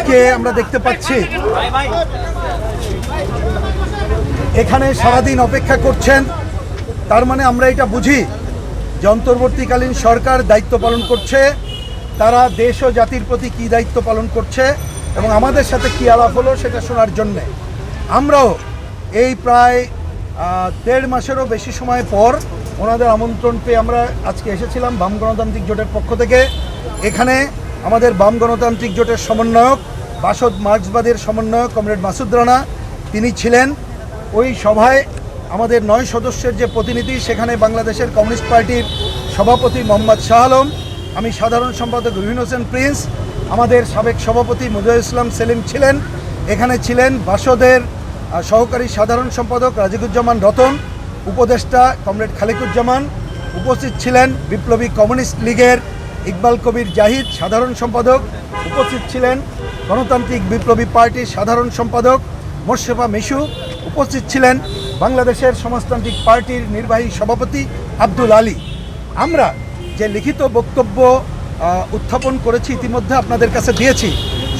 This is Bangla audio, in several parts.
আজকে আমরা দেখতে পাচ্ছি, এখানে সারাদিন অপেক্ষা করছেন। তার মানে আমরা এটা বুঝি যে অন্তর্বর্তীকালীন সরকার দায়িত্ব পালন করছে, তারা দেশ ও জাতির প্রতি কী দায়িত্ব পালন করছে এবং আমাদের সাথে কী আলাপ হলো সেটা শোনার জন্যে। আমরাও এই প্রায় দেড় মাসেরও বেশি সময় পর ওনাদের আমন্ত্রণ পেয়ে আমরা আজকে এসেছিলাম বাম গণতান্ত্রিক জোটের পক্ষ থেকে। এখানে আমাদের বাম গণতান্ত্রিক জোটের সমন্বয়ক বাসদ মার্ক্সবাদের সমন্বয়ক কমরেড মাসুদ রানা, তিনি ছিলেন ওই সভায় আমাদের নয় সদস্যের যে প্রতিনিধি, সেখানে বাংলাদেশের কমিউনিস্ট পার্টির সভাপতি মোহাম্মদ শাহ আলম, আমি সাধারণ সম্পাদক রুহিন হোসেন প্রিন্স, আমাদের সাবেক সভাপতি মুজাহিদ ইসলাম সেলিম ছিলেন, এখানে ছিলেন বাসদের সহকারী সাধারণ সম্পাদক রাজিকুজ্জামান রতন, উপদেষ্টা কমরেড খালিকুজ্জামান, উপস্থিত ছিলেন বিপ্লবী কমিউনিস্ট লীগের ইকবাল কবির জাহিদ, সাধারণ সম্পাদক, উপস্থিত ছিলেন গণতান্ত্রিক বিপ্লবী পার্টির সাধারণ সম্পাদক মোর্শেফা মিশু উপস্থিত ছিলেন বাংলাদেশের সমাজতান্ত্রিক পার্টির নির্বাহী সভাপতি আব্দুল আলী। আমরা যে লিখিত বক্তব্য উত্থাপন করেছি ইতিমধ্যে আপনাদের কাছে দিয়েছি।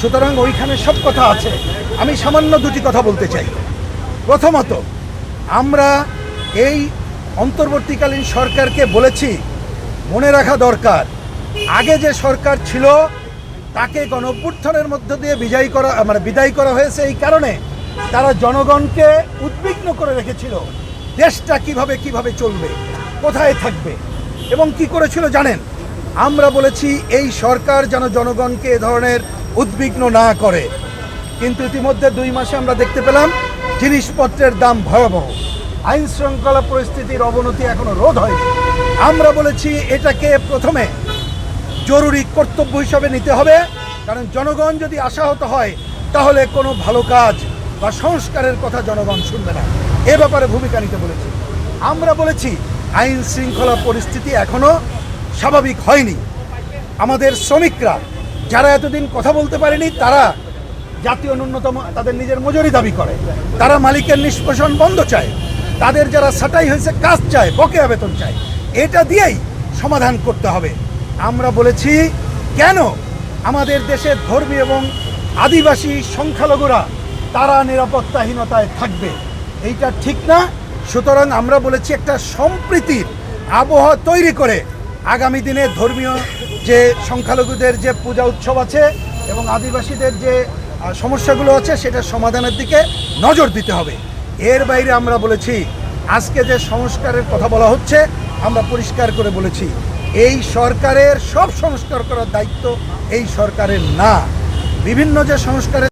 সুতরাং ওইখানে সব কথা আছে। আমি সামান্য দুটি কথা বলতে চাই। প্রথমত, আমরা এই অন্তর্বর্তীকালীন সরকারকে বলেছি, মনে রাখা দরকার। আগে যে সরকার ছিল তাকে গণঅভ্যুত্থানের মধ্য দিয়ে বিজয়ী করা মানে বিদায় করা হয়েছে এই কারণে তারা জনগণকে উদ্বিগ্ন করে রেখেছিল। দেশটা কীভাবে কীভাবে চলবে, কোথায় থাকবে এবং কি করেছিল জানেন? আমরা বলেছি এই সরকার যেন জনগণকে এ ধরনের উদ্বিগ্ন না করে। কিন্তু ইতিমধ্যে দুই মাসে আমরা দেখতে পেলাম, জিনিসপত্রের দাম ভয়াবহ। আইন শৃঙ্খলা পরিস্থিতির অবনতি এখনও রোধ হয়নি। আমরা বলেছি এটাকে প্রথমে জরুরি কর্তব্য হিসাবে নিতে হবে। কারণ জনগণ যদি আশাহত হয়, তাহলে কোনো ভালো কাজ বা সংস্কারের কথা জনগণ শুনবে না। এ ব্যাপারে ভূমিকা নিতে বলেছি। আমরা বলেছি, আইন শৃঙ্খলা পরিস্থিতি এখনও স্বাভাবিক হয়নি। আমাদের শ্রমিকরা যারা এতদিন কথা বলতে পারেনি, তারা জাতীয় ন্যূনতম তাদের নিজের মজুরি দাবি করে। তারা মালিকের নিষ্পেষণ বন্ধ চায়। তাদের যারা ছাঁটাই হয়েছে, কাজ চায়, বকেয়া বেতন চায়। এটা দিয়েই সমাধান করতে হবে। আমরা বলেছি, কেন আমাদের দেশের ধর্মী এবং আদিবাসী সংখ্যালঘুরা তারা নিরাপত্তাহীনতায় থাকবে? এইটা ঠিক না। সুতরাং আমরা বলেছি একটা সম্প্রীতির আবহাওয়া তৈরি করে আগামী দিনে ধর্মীয় যে সংখ্যালঘুদের যে পূজা উৎসব আছে এবং আদিবাসীদের যে সমস্যাগুলো আছে সেটা সমাধানের দিকে নজর দিতে হবে। এর বাইরে আমরা বলেছি, আজকে যে সংস্কারের কথা বলা হচ্ছে, আমরা পরিষ্কার করে বলেছি এই সরকারের সব সংস্কার করার দায়িত্ব এই সরকারের না। বিভিন্ন যে সংস্কারের